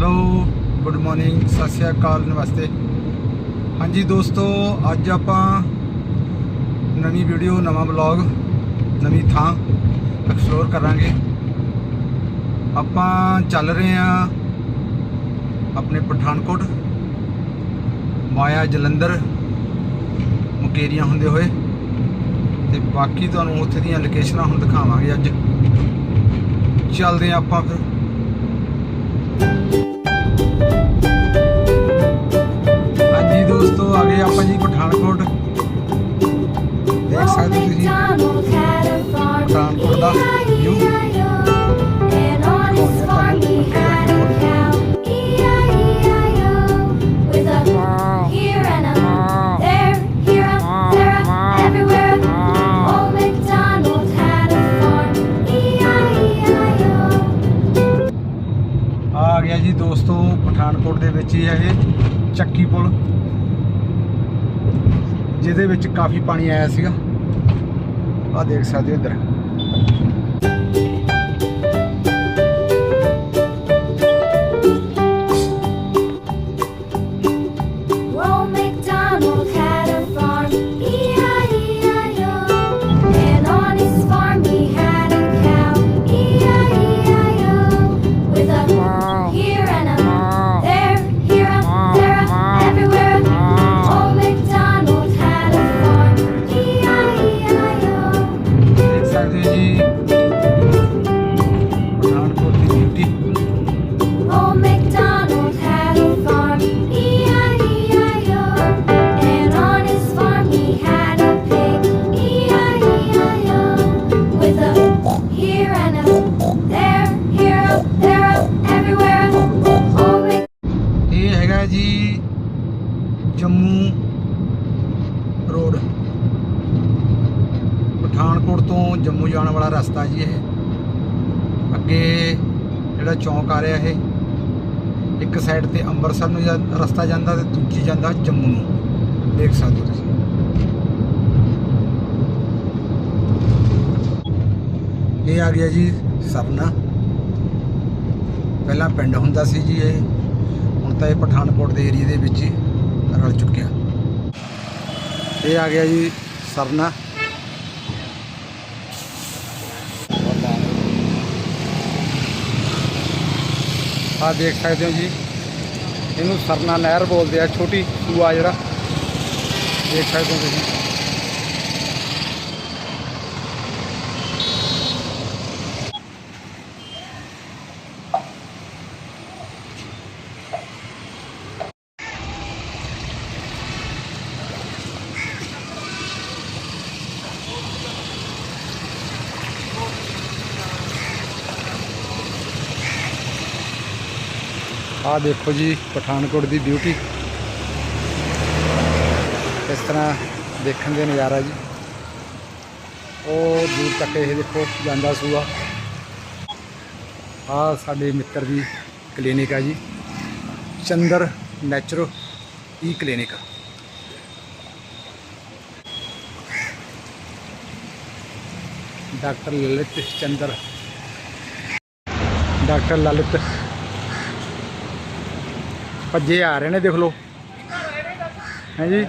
Hello, good morning, ਸਤਿ ਸ਼੍ਰੀ ਅਕਾਲ, ਨਮਸਤੇ। ਹਾਂਜੀ ਦੋਸਤੋ, ਅੱਜ ਆਪਾਂ ਨਵੀਂ ਵੀਡੀਓ, ਨਵਾਂ ਬਲੌਗ ਨਵੀਂ ਥਾਂ ਐਕਸਪਲੋਰ ਕਰਾਂਗੇ। ਆਪਾਂ ਚੱਲ ਰਹੇ ਹਾਂ ਆਪਣੇ ਪਠਾਨਕੋਟ, ਮਾਇਆ ਜਲੰਧਰ, ਮੁਕੇਰੀਆਂ ਹੁੰਦੇ ਹੋਏ। ਤੇ ਬਾਕੀ ਤੁਹਾਨੂੰ ਉੱਥੇ ਦੀਆਂ ਲੋਕੇਸ਼ਨਾਂ ਹੁਣ ਦਿਖਾਵਾਂਗੇ ਅੱਜ। ਚੱਲਦੇ ਹਾਂ ਆਪਾਂ ਫਿਰ। ਤੋਂ ਆ ਗਏ ਆਪਾਂ ਜੀ ਪਠਾਨਕੋਟ ਦੇਖ ਸਕਦੇ ਤੁਸੀਂ ਪਠਾਨਕੋਟ ਦਾ ਵਿਊ ਆ ਗਿਆ ਜੀ ਦੋਸਤੋ ਪਠਾਨਕੋਟ ਦੇ ਵਿੱਚ ਹੀ ਹੈ ਇਹ ਚੱਕੀ ਪੁਲ ਜਿਹਦੇ ਵਿੱਚ ਕਾਫੀ ਪਾਣੀ ਆਇਆ ਸੀਗਾ। ਆ ਦੇਖ ਸਕਦੇ ਹੋ ਇੱਧਰ। ਰਸਤਾ ਜੀ ਇਹ। ਅੱਗੇ ਜਿਹੜਾ ਚੌਂਕ ਆ ਰਿਹਾ ਇਹ, ਇੱਕ ਸਾਈਡ ਤੇ ਅੰਮ੍ਰਿਤਸਰ ਨੂੰ ਜਾ- ਰਸਤਾ ਜਾਂਦਾ ਤੇ ਦੂਜੀ ਜਾਂਦਾ ਜੰਮੂ ਨੂੰ। ਦੇਖ ਸਕਦੇ ਹੋ ਤੁਸੀਂ। ਇਹ ਆ ਗਿਆ ਜੀ ਸਰਨਾ। ਪਹਿਲਾਂ ਪਿੰਡ ਹੁੰਦਾ ਸੀ ਜੀ ਇਹ। ਹੁਣ ਤਾਂ ਇਹ ਪਠਾਨਕੋਟ ਦੇ ਏਰੀਆ ਦੇ ਵਿੱਚ ਹੀ ਰਲ ਚੁੱਕਿਆ। ਇਹ ਆ ਗਿਆ ਜੀ ਸਰਨਾ। ਆ ਦੇਖ ਸਕਦੇ ਹੋ ਜੀ। ਇਹਨੂੰ ਸਰਨਾ ਨਹਿਰ ਬੋਲਦੇ ਆ, ਛੋਟੀ ਸੂਆ ਜਿਹੜਾ। ਦੇਖ ਸਕਦੇ ਹੋ ਤੁਸੀਂ। ਆਹ ਦੇਖੋ ਜੀ ਪਠਾਨਕੋਟ ਦੀ ਬਿਊਟੀ ਇਸ ਤਰ੍ਹਾਂ ਦੇਖਣ ਦੇ ਨਜ਼ਾਰਾ ਜੀ। ਉਹ ਦੂਰ ਤੱਕ ਇਹ ਦੇਖੋ ਜਾਂਦਾ ਸੂਆ। ਆ ਸਾਡੇ ਮਿੱਤਰ ਦੀ ਕਲੀਨਿਕ ਆ ਜੀ। ਚੰਦਰ ਨੈਚੁਰਲ ਈ clinic doctor Lalit Chander. Doctor Lalit ਭੱਜੇ ਆ ਰਹੇ ਨੇ ਦੇਖ ਲਓ। ਹੈ ਜੀ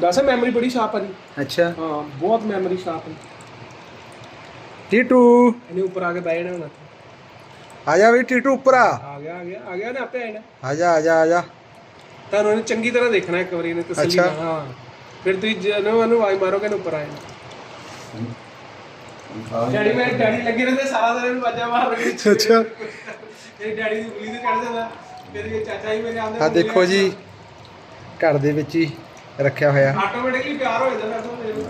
ਦੱਸ ਮੈਮਰੀ ਬੜੀ ਸ਼ਾਰਪ ਆ ਜੀ। ਅੱਛਾ। ਹਾਂ ਬਹੁਤ ਮੈਮਰੀ ਸ਼ਾਰਪ ਹੈ ਟੀਟੂ ਇਹਨੇ ਉੱਪਰ ਆ ਕੇ ਬਹਿ ਜਾਣਾ ਹੁਣ ਆ ਜਾ ਵੀ ਟੀਟੂ ਉੱਪਰ ਆ। ਆ ਗਿਆ ਆ ਗਿਆ ਆ ਗਿਆ ਨਾ ਆਪੇ ਆਣਾ ਆ ਜਾ ਆ ਜਾ ਆ ਜਾ। ਤੁਹਾਨੂੰ ਇਹਨੇ ਚੰਗੀ ਤਰ੍ਹਾਂ ਦੇਖਣਾ ਇੱਕ ਵਾਰੀ ਇਹਨੇ ਤਸੱਲੀ ਅੱਛਾ। ਨਾਲ ਹਾਂ। ਫਿਰ ਤੁਸੀਂ ਜਦੋਂ ਇਹਨੂੰ ਆਵਾਜ਼ ਮਾਰੋਗੇ ਇਹਨੂੰ ਉੱਪਰ ਆਏਗਾ ਡੈਡੀ ਮੈਂ ਡੈਡੀ ਲੱਗੇ ਰਹਿੰਦੇ ਸਾਰਾ ਦਿਨ ਇਹਨੂੰ ਵਾਜਾ ਮਾਰ ਰਹੇ ਅੱਛਾ ਇਹ ਡੈਡੀ ਦੀ ਬੁਲੀ ਤੇ ਕੱਢ ਦਿੰਦਾ ਫਿਰ ਇਹ ਚਾਚਾ ਜੀ ਮੇਰੇ ਆਉਂਦੇ ਆ ਦੇਖੋ ਜੀ ਘਰ ਦੇ ਵਿੱਚ ਹੀ ਰੱਖਿਆ ਹੋਇਆ। ਆਟੋਮੈਟਿਕਲੀ ਪਿਆਰ ਹੋ ਜਾਂਦਾ ਮੇਰੇ।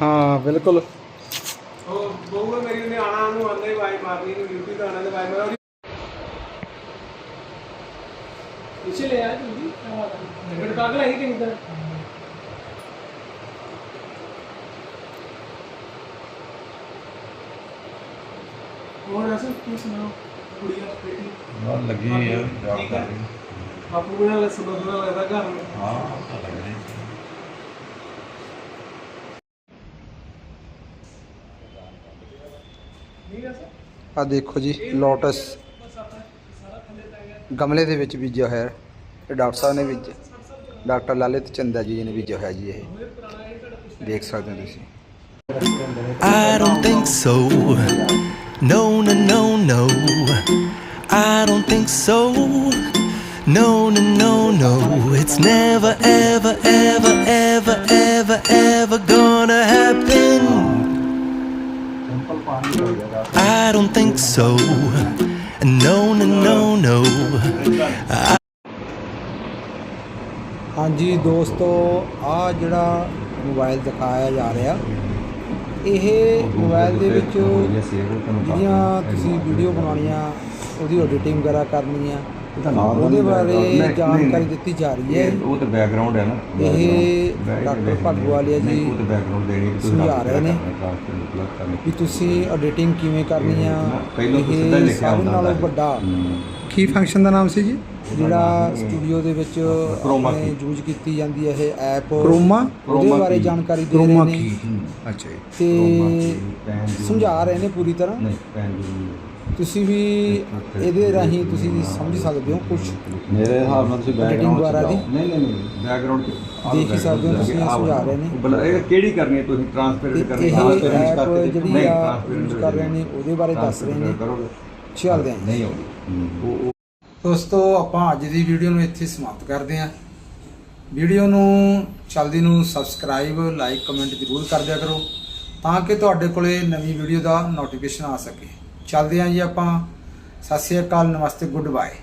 ਹਾਂ ਬਿਲਕੁਲ। ਉਹ ਬਹੂ ਮੇਰੀ ਨੇ ਆਣਾ ਉਹਨੂੰ ਆਂਦਾ ਹੀ ਆਵਾਜ਼ ਮਾਰਨੀ ਨੂੰ ਡਿਊਟੀ ਤੋਂ ਆਣਾ ਤੇ ਆਵਾਜ਼ ਮਾਰਨੀ ਇਸੇ ਲੈ ਆ ਜਲਦੀ ਫਿਰ ਕਾਗਲ ਆਈ ਕਿ ਨਹੀਂ ਹੋਰ ਦੱਸ ਤੂੰ ਸੁਣਾਓ ਕੁੜੀਆਂ ਬੇਟੀ? ਬਹੁਤ ਲੱਗੀ ਹੈ ਠੀਕ ਕਰ ਬਾਪੂ ਬਿਨਾਂ ਲੱਗਦਾ ਘਰ ਨੂੰ। ਹਾਂ ਲੱਗ ਰਹੀ ਠੀਕ ਹੈ ਸਰ ਆ ਦੇਖੋ ਜੀ ਲੋਟਸ ਗਮਲੇ ਦੇ ਵਿੱਚ ਬੀਜਿਆ ਹੋਇਆ ਹੈ ਇਹ ਡਾਕਟਰ ਸਾਹਿਬ ਨੇ ਬੀਜ ਡਾਕਟਰ ਲਾਲਿਤ ਚੰਦਾ ਜੀ ਨੇ ਬੀਜਿਆ ਹੋਇਆ ਜੀ ਇਹ ਦੇਖ ਸਕਦੇ ਹੋ ਤੁਸੀਂ I don't think so. No, no, no, no. I don't think so. No, no, no, no. It's never, ever, ever, ever, ever, ever I don't think so. No, no, no, no. ਹਾਂਜੀ ਦੋਸਤੋ ਆ ਜਿਹੜਾ mobile ਦਿਖਾਇਆ ਜਾ ਰਿਹਾ ਇਹ mobile ਦੇ ਵਿੱਚ ਜਿਹੜੀਆਂ ਤੁਸੀਂ ਵੀਡੀਓ ਬਣਾਉਣੀਆਂ ਉਹਦੀ ਐਡੀਟਿੰਗ ਵਗੈਰਾ ਕਰਨੀ ਆ ਉਹਦੇ ਬਾਰੇ ਜਾਣਕਾਰੀ ਦਿੱਤੀ ਜਾ ਰਹੀ ਹੈ। ਉਹ ਤੇ ਬੈਕਗ੍ਰਾਉਂਡ ਹੈ ਨਾ ਇਹ ਡਾਕਟਰ ਭਾਗੂਵਾਲੀਆ ਜੀ ਉਹ ਤੇ ਬੈਕਗ੍ਰਾਉਂਡ ਦੇਣੀ ਤੁਸੀਂ ਸਮਝਾ ਰਹੇ ਨੇ ਵੀ ਤੁਸੀਂ ਐਡੀਟਿੰਗ ਕਿਵੇਂ ਕਰਨੀ ਆ? ਪਹਿਲਾਂ ਤਾਂ ਸਿੱਧਾ ਲਿਖਿਆ ਹੁੰਦਾ ਨਾਲੋਂ ਹੈ। ਵੱਡਾ। ਕੀ ਫੰਕਸ਼ਨ ਦਾ ਨਾਮ ਸੀ ਜੀ? ਜਿਹੜਾ ਸਟੂਡੀਓ ਦੇ ਵਿੱਚ। ਯੂਜ਼ ਕੀਤੀ ਜਾਂਦੀ ਹੈ ਇਹ ਐਪ ਕ੍ਰੋਮਾ ਉਹਦੇ ਬਾਰੇ। ਜਾਣਕਾਰੀ ਦੇ ਰਹੇ ਨੇ। ਅੱਛਾ ਜੀ। ਤੇ। ਸਮਝਾ ਰਹੇ ਨੇ ਪੂਰੀ ਤਰ੍ਹਾਂ। ਤੁਸੀਂ ਵੀ ਇਹਦੇ ਰਾਹੀਂ ਤੁਸੀਂ ਸਮਝ ਸਕਦੇ ਹੋ ਕੁਝ ਮੇਰੇ ਹਿਸਾਬ ਨਾਲ ਤੁਸੀਂ ਬੈਕਗ੍ਰਾਉਂਡ ਦੁਆਰਾ ਦੀ? ਨਹੀਂ ਨਹੀਂ ਨਹੀਂ ਬੈਕਗ੍ਰਾਉਂਡ ਦੇਖ ਹੀ ਸਕਦੇ ਹੋ ਤੁਸੀਂ, ਸਮਝਾ ਰਹੇ ਨੇ। ਇਹ ਕਿਹੜੀ ਕਰਨੀ ਹੈ ਤੁਸੀਂ? ਟ੍ਰਾਂਸਪੇਰੈਂਟ ਕਰਨੀ transparent ਐਪ ਕਰਕੇ- ਜਿਹੜੀ ਨਹੀਂ, ਆ ਕਰ ਰਹੇ ਨੇ ਉਹਦੇ ਬਾਰੇ ਦੱਸ ਰਹੇ ਨੇ। ਚੱਲਦੇ ਹਾਂ ਨਹੀਂ ਆਉਂਦੀ। ਦੋਸਤੋ ਆਪਾਂ ਅੱਜ ਦੀ ਵੀਡੀਓ ਨੂੰ ਇੱਥੇ ਸਮਾਪਤ ਕਰਦੇ ਹਾਂ। ਵੀਡੀਓ ਨੂੰ ਚਲਦੀ ਨੂੰ ਸਬਸਕ੍ਰਾਈਬ ਲਾਈਕ ਕਮੈਂਟ ਜ਼ਰੂਰ ਕਰ ਦਿਆ ਕਰੋ ਤਾਂ ਕਿ ਤੁਹਾਡੇ ਕੋਲੇ ਨਵੀਂ ਵੀਡੀਓ ਦਾ ਨੋਟੀਫਿਕੇਸ਼ਨ ਆ ਸਕੇ। ਚੱਲਦੇ ਹਾਂ ਜੀ ਆਪਾਂ। ਸਤਿ ਸ਼੍ਰੀ ਅਕਾਲ ਨਮਸਤੇ ਗੁੱਡ ਬਾਏ।